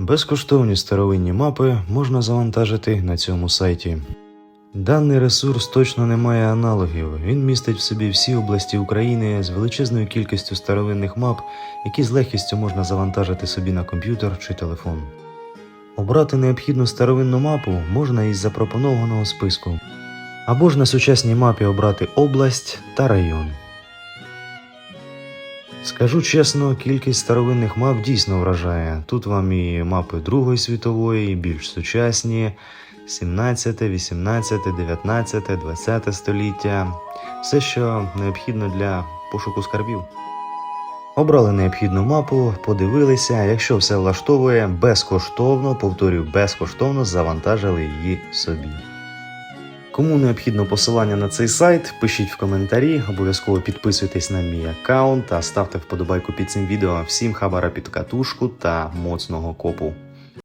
Безкоштовні старовинні мапи можна завантажити на цьому сайті. Даний ресурс точно не має аналогів. Він містить в собі всі області України з величезною кількістю старовинних мап, які з легкістю можна завантажити собі на комп'ютер чи телефон. Обрати необхідну старовинну мапу можна із запропонованого списку, або ж на сучасній мапі обрати область та район. Скажу чесно, кількість старовинних мап дійсно вражає. Тут вам і мапи Другої світової, і більш сучасні, 17, 18, 19, 20 століття. Все, що необхідно для пошуку скарбів. Обрали необхідну мапу, подивилися. Якщо все влаштовує, безкоштовно, повторюю, безкоштовно завантажили її собі. Кому необхідно посилання на цей сайт, пишіть в коментарі, обов'язково підписуйтесь на мій аккаунт та ставте вподобайку під цим відео. Всім хабара під катушку та моцного копу.